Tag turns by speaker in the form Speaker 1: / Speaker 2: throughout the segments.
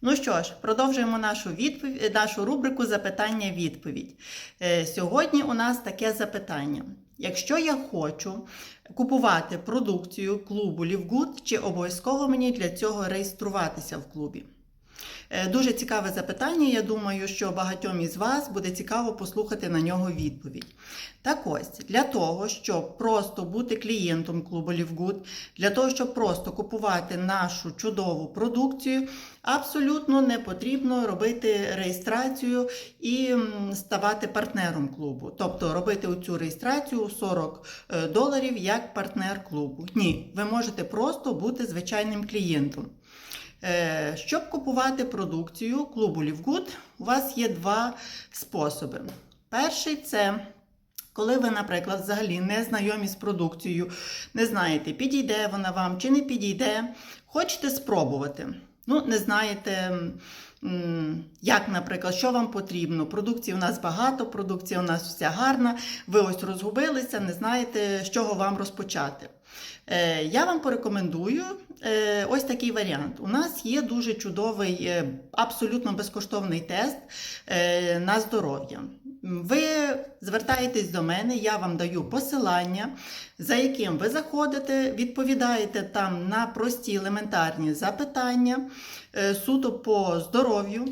Speaker 1: Ну що ж, продовжуємо нашу відповідь, нашу рубрику запитання-відповідь. Е, Сьогодні у нас таке запитання. Якщо я хочу купувати продукцію клубу Лівгуд, чи обов'язково мені для цього реєструватися в клубі? Е, Дуже цікаве запитання. Я думаю, що багатьом із вас буде цікаво послухати на нього відповідь. Так ось, для того, щоб просто бути клієнтом клубу Лівгуд, для того, щоб просто купувати нашу чудову продукцію, абсолютно не потрібно робити реєстрацію і ставати партнером клубу. Тобто робити цю реєстрацію 40 е, доларів як партнер клубу. Ні, ви можете просто бути звичайним клієнтом. Е, Щоб купувати продукцію клубу Лівгуд, у вас є два способи. Перший це коли ви, наприклад, взагалі не знайомі з продукцією, не знаєте, підійде вона вам чи не підійде, хочете спробувати. Ну, не знаєте, як, наприклад, що вам потрібно. Продукції у нас багато, продукція у нас вся гарна. Ви ось розгубилися, не знаєте, з чого вам розпочати. Е, Я вам порекомендую е, ось такий варіант. У нас є дуже чудовий, е, абсолютно безкоштовний тест на здоров'я. Ви звертаєтесь до мене, я вам даю посилання, за яким ви заходите, відповідаєте там на прості елементарні запитання суто по здоров'ю.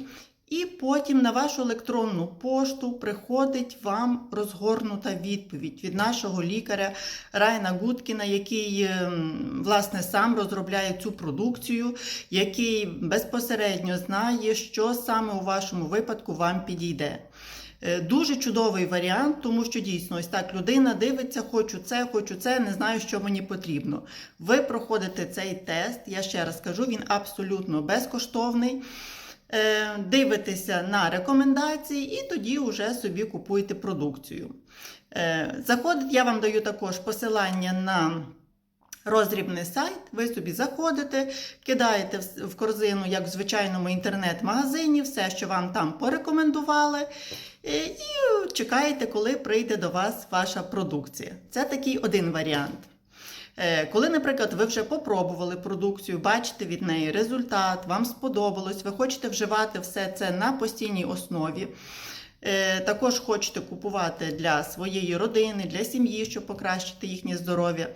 Speaker 1: І потім на вашу електронну пошту приходить вам розгорнута відповідь від нашого лікаря Райна Гудкіна, який ем, власне сам розробляє цю продукцію, який безпосередньо знає, що саме у вашому випадку вам підійде. Е, Дуже чудовий варіант, тому що дійсно ось так людина дивиться, хочу це, хочу це, не знаю, що мені потрібно. Ви проходите цей тест, я ще раз кажу, він абсолютно безкоштовний. Е, Дивитеся на рекомендації і тоді вже собі купуєте продукцію. Е, Заходить, я вам даю також посилання на роздрібний сайт. Ви собі заходите, кидаєте в- в корзину, як в звичайному інтернет-магазині, все, що вам там порекомендували, е, і чекаєте, коли прийде до вас ваша продукція. Це такий один варіант. Е, Коли, наприклад, ви вже попробували продукцію, бачите від неї результат, вам сподобалось, ви хочете вживати все це на постійній основі. Е, Також хочете купувати для своєї родини, для сім'ї, щоб покращити їхнє здоров'я.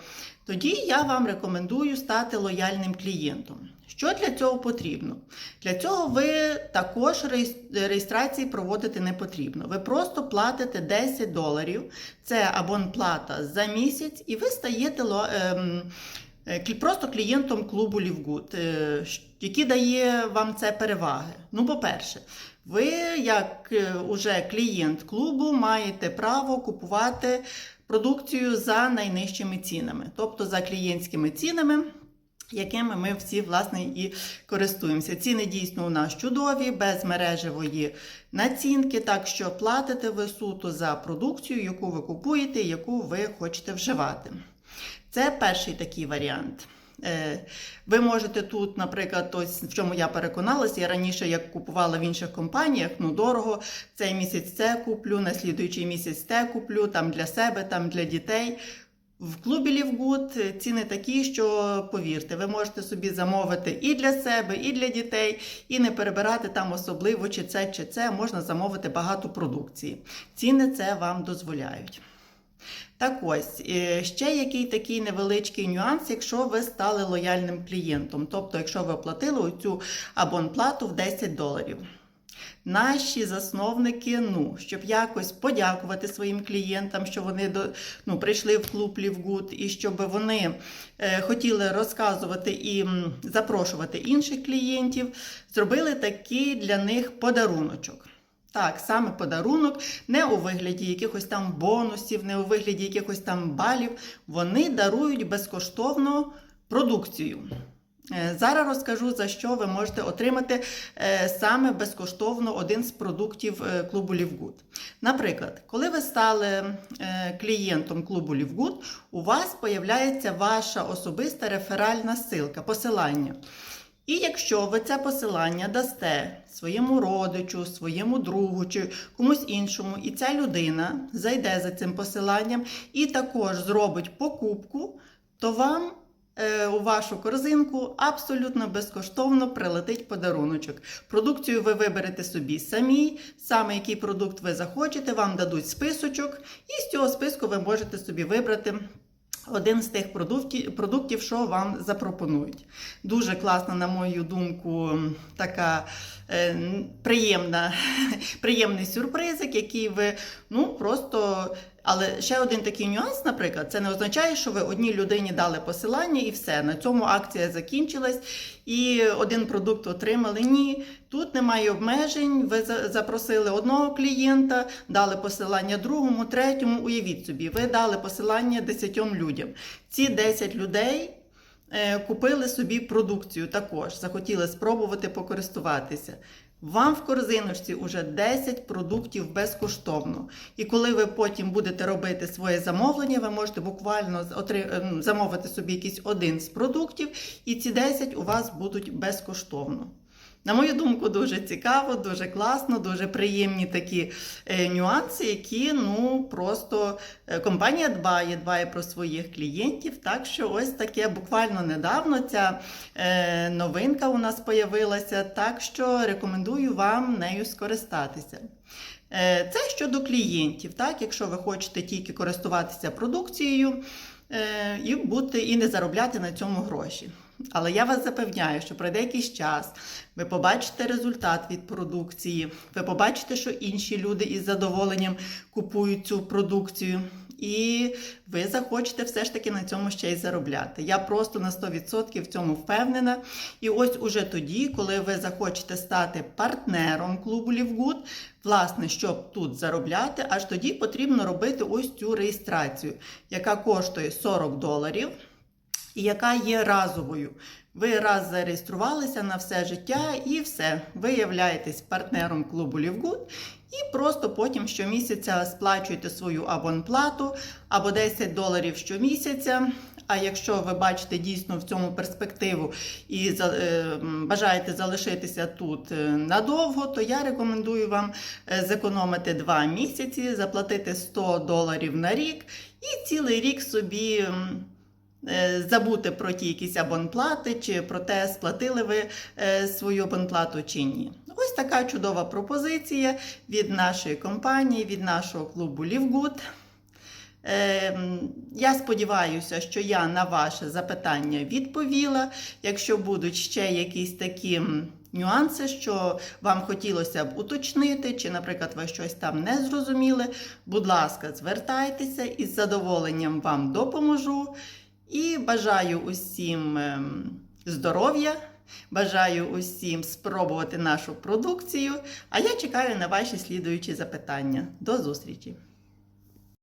Speaker 1: Тоді я вам рекомендую стати лояльним клієнтом. Що для цього потрібно? Для цього ви також реєстрації проводити не потрібно. Ви просто платите 10 доларів, це абонплата за місяць, і ви стаєте ем, е, просто клієнтом клубу Лівгуд. Які дає вам це переваги? Ну, по-перше, ви, як е, уже клієнт клубу, маєте право купувати продукцію за найнижчими цінами, тобто за клієнтськими цінами. Якими ми всі власне і користуємося. Ціни дійсно у нас чудові, без мережевої націнки, так що платите ви суто за продукцію, яку ви купуєте, яку ви хочете вживати. Це перший такий варіант. Е, Ви можете тут, наприклад, ось в чому я переконалася, я раніше як купувала в інших компаніях, ну дорого, цей місяць це куплю, на слідуючий місяць те куплю, там для себе, там для дітей. В клубі Лівгуд ціни такі, що повірте, ви можете собі замовити і для себе, і для дітей, і не перебирати там особливо чи це, чи це. Можна замовити багато продукції. Ціни це вам дозволяють. Так ось, е, ще який такий невеличкий нюанс, якщо ви стали лояльним клієнтом, тобто, якщо ви оплатили оцю абонплату в 10 доларів. Наші засновники, ну, щоб якось подякувати своїм клієнтам, що вони до, ну, прийшли в клуб Лівгуд, і щоб вони е, хотіли розказувати і запрошувати інших клієнтів, зробили такий для них подаруночок. Так, саме подарунок, не у вигляді якихось там бонусів, не у вигляді якихось там балів. Вони дарують безкоштовно продукцію. Е, Зараз розкажу, за що ви можете отримати е, саме безкоштовно один з продуктів е, клубу Лівгуд. Наприклад, коли ви стали клієнтом клубу Лівгуд, у вас появляється ваша особиста реферальна ссылка, посилання. І якщо ви це посилання дасте своєму родичу, своєму другу чи комусь іншому, і ця людина зайде за цим посиланням і також зробить покупку, то вам е, у вашу корзинку абсолютно безкоштовно прилетить подаруночок. Продукцію ви виберете собі самі, саме який продукт ви захочете, вам дадуть списочок, і з цього списку ви можете собі вибрати. Один з тих продуктів, що вам запропонують. Дуже класна, на мою думку, така е, приємна, приємний сюрпризик, який ви ну просто. Але ще один такий нюанс, наприклад, це не означає, що ви одній людині дали посилання і все. На цьому акція закінчилась, і один продукт отримали. Ні, тут немає обмежень. Ви запросили одного клієнта, дали посилання другому, третьому. Уявіть собі, ви дали посилання 10 людям. Ці 10 людей е, купили собі продукцію також, захотіли спробувати покористуватися. Вам в корзиночці вже 10 продуктів безкоштовно. І коли ви потім будете робити своє замовлення, ви можете буквально ем, замовити собі якийсь один з продуктів, і ці 10 у вас будуть безкоштовно. На мою думку, дуже цікаво, дуже класно, дуже приємні такі е, нюанси, які ну просто е, компанія дбає, дбає про своїх клієнтів. Так що ось таке буквально недавно ця е, новинка у нас появилася. Так що рекомендую вам нею скористатися. Це щодо клієнтів, так, якщо ви хочете тільки користуватися продукцією і бути і не заробляти на цьому гроші. Але я вас запевняю, що пройде якийсь час, ви побачите результат від продукції, ви побачите, що інші люди із задоволенням купують цю продукцію, і ви захочете все ж таки на цьому ще й заробляти. Я просто на 100% в цьому впевнена. І ось уже тоді, коли ви захочете стати партнером клубу Лівгуд, власне, щоб тут заробляти, аж тоді потрібно робити ось цю реєстрацію, яка коштує 40 доларів і яка є разовою. Ви раз зареєструвалися на все життя і все. Ви являєтесь партнером клубу Лівгуд і просто потім щомісяця сплачуєте свою абонплату або 10 доларів щомісяця. А якщо ви бачите дійсно в цьому перспективу і е, бажаєте залишитися тут е, надовго, то я рекомендую вам е, зекономити 2 місяці, заплатити 100 доларів на рік і цілий рік собі. Е, Забути про ті якісь абонплати, чи про те, сплатили ви е, свою абонплату чи ні. Ось така чудова пропозиція від нашої компанії, від нашого клубу Лівгуд. Ем, Я сподіваюся, що я на ваше запитання відповіла. Якщо будуть ще якісь такі нюанси, що вам хотілося б уточнити, чи, наприклад, ви щось там не зрозуміли, будь ласка, звертайтеся із задоволенням вам допоможу. І бажаю усім ем, здоров'я, бажаю усім спробувати нашу продукцію. А я чекаю на ваші слідуючі запитання. До зустрічі!